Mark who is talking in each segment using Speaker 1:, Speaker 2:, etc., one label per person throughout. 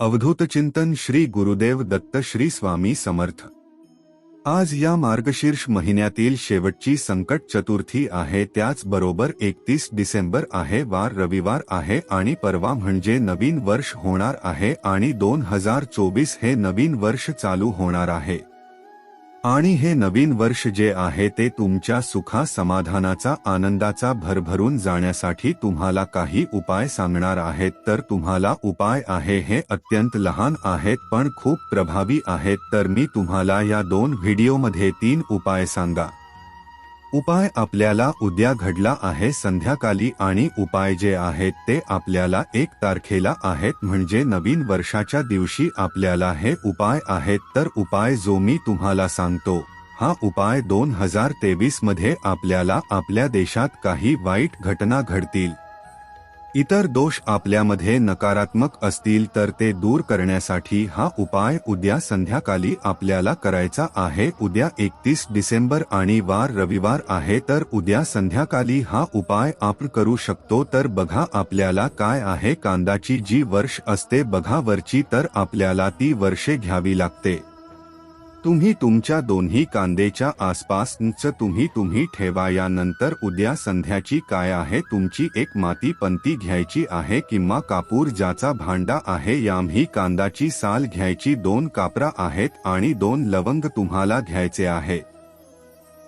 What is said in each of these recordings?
Speaker 1: अवधूतचिंतन श्री गुरुदेव दत्त श्री स्वामी समर्थ. आज या मार्गशीर्ष महिन्यातील शेवटची संकट चतुर्थी आहे त्याचबरोबर एकतीस डिसेंबर आहे वार रविवार आहे आणि परवा म्हणजे नवीन वर्ष होणार आहे आणि दोन हजार चोवीस हे नवीन वर्ष चालू होणार आहे. आणि हे नवीन वर्ष जे आहे ते तुमच्या सुखा समाधानाचा आनंदाचा भरभरून जाण्यासाठी तुम्हाला काही उपाय सांगणार आहेत. तर तुम्हाला उपाय आहे हे अत्यंत लहान आहेत पण खूप प्रभावी आहेत. तर मी तुम्हाला या दोन व्हिडिओमध्ये तीन उपाय सांगा. उपाय आपल्याला उद्या घडला आहे संध्याकाळी आणि उपाय जे आहेत ते आपल्याला एक तारखेला आहेत म्हणजे नवीन वर्षाच्या दिवशी आपल्याला हे उपाय आहेत तर उपाय जो मी तुम्हाला सांगतो हा उपाय दोन हजार तेवीसमध्ये आपल्याला आपल्या देशात काही वाईट घटना घडतील. इतर दोष आपल्यामध्ये नकारात्मक असतील तर ते दूर करण्यासाठी हा उपाय उद्या संध्याकाळी आपल्याला करायचा आहे. उद्या एकतीस डिसेंबर आणि वार रविवार आहे तर उद्या संध्याकाळी हा उपाय आपण करू शकतो. तर बघा आपल्याला काय आहे. कांदाची जी वर्ष असते बघा वरची तर आपल्याला ती वर्षे घ्यावी लागते. तुम्ही तुमच्या दोन्ही कांदेच्या आसपासच तुम्ही तुम्ही ठेवा यानंतर उद्या संध्याची काय आहे तुमची एक माती पंती घ्यायची आहे किंवा कापूर ज्याचा भांडा आहे यामही कांदाची साल घ्यायची दोन कापरा आहेत आणि दोन लवंग तुम्हाला घ्यायचे आहे.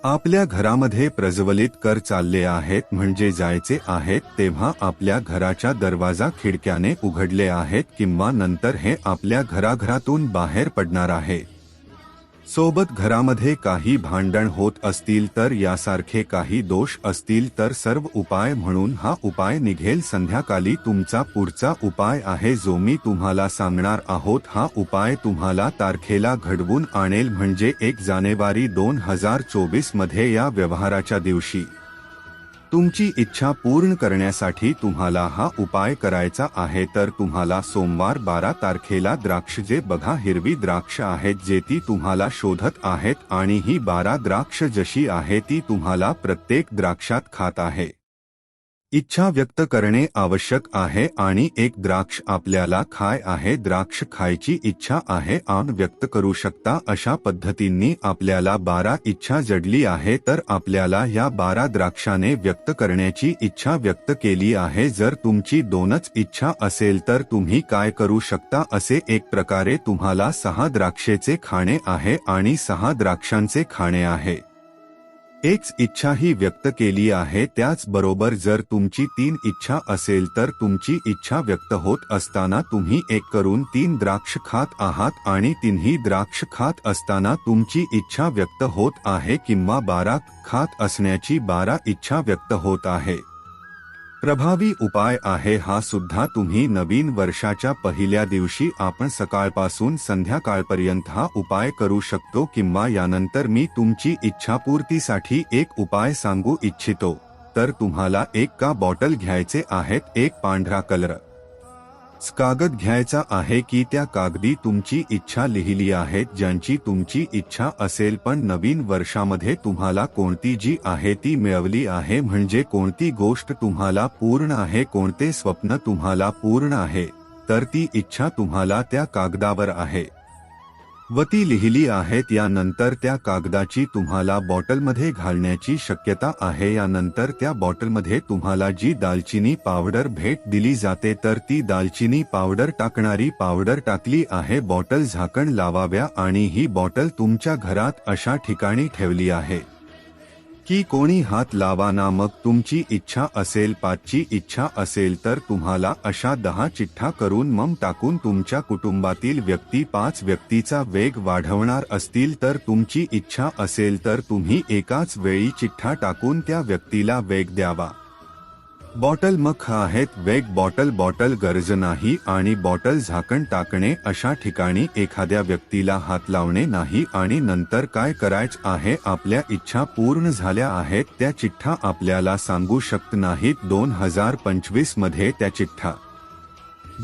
Speaker 1: आपल्या घरामध्ये प्रज्वलित कर चालले आहेत म्हणजे जायचे आहेत तेव्हा आपल्या घराच्या दरवाजा खिडक्याने उघडले आहेत किंवा नंतर हे आपल्या घराघरातून बाहेर पडणार आहे. सोबत घरामध्ये काही भांडण होत असतील तर यासारखे काही दोष असतील तर सर्व उपाय म्हणून हा उपाय निघेल. संध्याकाळी तुमचा पुढचा उपाय आहे जो मी तुम्हाला सांगणार आहोत. हा उपाय तुम्हाला तारखेला घडवून आणेल. म्हणजे एक जानेवारी दोन हजार चोवीसमध्ये या व्यवहाराच्या दिवशी. तुमची इच्छा पूर्ण करण्यासाठी तुम्हाला हा उपाय करायचा आहे तर तुम्हाला सोमवार बारा तारखेला द्राक्ष जे बघा हिरवी द्राक्ष आहेत जे ती तुम्हाला शोधत आहेत आणि ही बारा द्राक्ष जशी आहे ती तुम्हाला प्रत्येक द्राक्षात खात आहे. इच्छा व्यक्त करणे आवश्यक आहे आणि एक द्राक्ष आपल्याला खाय आहे द्राक्ष खायची इच्छा आहे आण व्यक्त करू शकता. अशा पद्धतींनी आपल्याला बारा इच्छा जडली आहे तर आपल्याला या बारा द्राक्षाने व्यक्त करण्याची इच्छा व्यक्त केली आहे. जर तुमची दोनच इच्छा असेल तर तुम्ही काय करू शकता? असे एक प्रकारे तुम्हाला सहा द्राक्षेचे खाणे आहे आणि सहा द्राक्षांचे खाणे आहे. एकच इच्छा ही व्यक्त केली आहे त्याचबरोबर जर तुमची तीन इच्छा असेल तर तुमची इच्छा व्यक्त होत असताना तुम्ही एक करून तीन द्राक्ष खात आहात आणि तिन्ही द्राक्ष खात असताना तुमची इच्छा व्यक्त होत आहे किंवा बारा खात असण्याची बारा इच्छा व्यक्त होत आहे. प्रभावी उपाय आहे हा सुद्धा तुम्ही नवीन वर्षाच्या पहिल्या दिवशी आपण सकाळपासून संध्याकाळपर्यंत हा उपाय करू शकतो किंवा यानंतर मी तुमची इच्छापूर्तीसाठी एक उपाय सांगू इच्छितो. तर तुम्हाला एक का बॉटल घ्यायचे आहेत एक पांढरा कलर. कागद घ्यायचा आहे की त्या कागदी तुमची इच्छा लिहिली आहे ज्यांची तुमची इच्छा असेल पण नवीन वर्षामध्ये तुम्हाला कोणती जी आहे ती मिळवली आहे म्हणजे कोणती गोष्ट तुम्हाला पूर्ण आहे कोणते स्वप्न तुम्हाला पूर्ण आहे तर ती इच्छा तुम्हाला त्या कागदावर आहे. व ती लिहिली आहेत यानंतर त्या कागदाची तुम्हाला बॉटलमध्ये घालण्याची शक्यता आहे यानंतर त्या बॉटलमध्ये तुम्हाला जी दालचिनी पावडर भेट दिली जाते तर ती दालचिनी पावडर टाकणारी पावडर टाकली आहे बॉटल झाकण लावाव्या आणि ही बॉटल तुमच्या घरात अशा ठिकाणी ठेवली आहे. की कोणी हात लावा ना मग तुमची इच्छा असेल पाचची इच्छा असेल तर तुम्हाला अशा दहा चिठ्ठा करून मम टाकून तुमच्या कुटुंबातील व्यक्ती पाच व्यक्तीचा वेग वाढवणार असतील तर तुमची इच्छा असेल तर तुम्ही एकाच वेळी चिठ्ठा टाकून त्या व्यक्तीला वेग द्यावा. बॉटल मख आहेत वेग बॉटल बॉटल गरज नाही आणि बॉटल झाकण टाकणे अशा ठिकाणी एखाद्या व्यक्तीला हात लावणे नाही आणि नंतर काय करायचं आहे आपल्या इच्छा पूर्ण झाल्या आहेत त्या चिठ्ठा आपल्याला सांगू शकत नाहीत. दोन हजार पंचवीसमध्ये त्या चिठ्ठा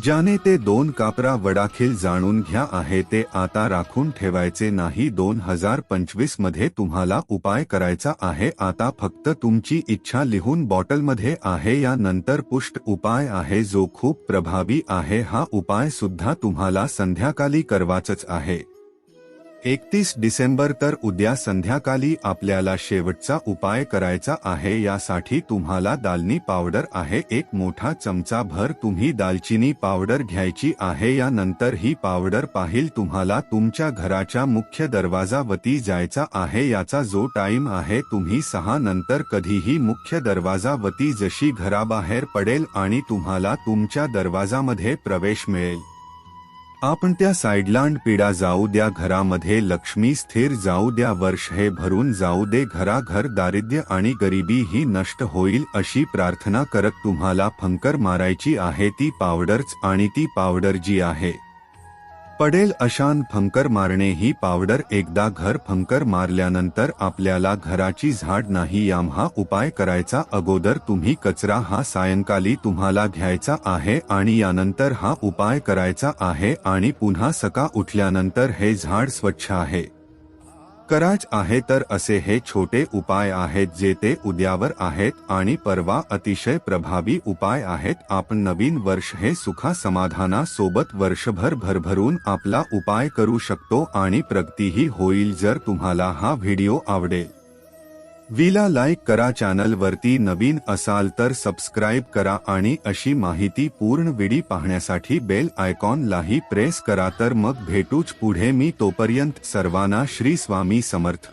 Speaker 1: ज्याने ते दोन कापरा वडाखील जाणून घ्या आहे ते आता राखून ठेवायचे नाही. दोन हजार पंचवीसमध्ये तुम्हाला उपाय करायचा आहे. आता फक्त तुमची इच्छा लिहून बॉटलमध्ये आहे. यानंतर पुष्ट उपाय आहे जो खूप प्रभावी आहे. हा उपाय सुद्धा तुम्हाला संध्याकाळी करवाच आहे. एकतीस डिसेंबर तर उद्या संध्याकाळी आपल्याला शेवटचा उपाय करायचा आहे यासाठी तुम्हाला दालनी पावडर आहे एक मोठा चमचा भर तुम्ही दालचिनी पावडर घ्यायची आहे यानंतर ही पावडर पाहिल तुम्हाला तुमच्या घराच्या मुख्य दरवाजावती जायचा आहे याचा जो टाइम आहे तुम्ही सहा नंतर कधीही मुख्य दरवाजावती जशी घराबाहेर पडेल आणि तुम्हाला तुमच्या दरवाजामध्ये प्रवेश मिळेल. आपण त्या साईडलांड पिढा जाऊ द्या घरामध्ये लक्ष्मी स्थिर जाऊ द्या वर्ष हे भरून जाऊ दे घराघर दारिद्र्य आणि गरिबी ही नष्ट होईल अशी प्रार्थना करत तुम्हाला फंकर मारायची आहे ती पावडरच आणि ती पावडर जी आहे. पडेल अशान फंकर मारणे ही पावडर एकदा घर फंकर मारल्यानंतर आपल्याला घराची झाड नाही याम हा उपाय करायचा अगोदर तुम्ही कचरा हा सायंकाली तुम्हाला घ्यायचा आहे आणि यानंतर हा उपाय करायचा आहे आणि पुन्हा सका उठल्यानंतर हे झाड स्वच्छ आहे. कराच आहे तर असे हे छोटे उपाय आहेत जे ते उद्यावर आहेत आणि परवा अतिशय प्रभावी उपाय आहेत. आपण नवीन वर्ष हे सुखा समाधानासोबत वर्षभर भरभरून आपला उपाय करू शकतो आणि प्रगतीही होईल जर तुम्हाला हा व्हिडिओ आवडेल. विला लाईक करा चैनल वरती नवीन असाल तर सबस्क्राईब करा आणि अशी माहिती पूर्ण विडी पाहण्यासाठी बेल आयकॉन लाही प्रेस करा तर मग भेटूच पुढे मी तोपर्यंत सर्वांना श्री स्वामी समर्थ.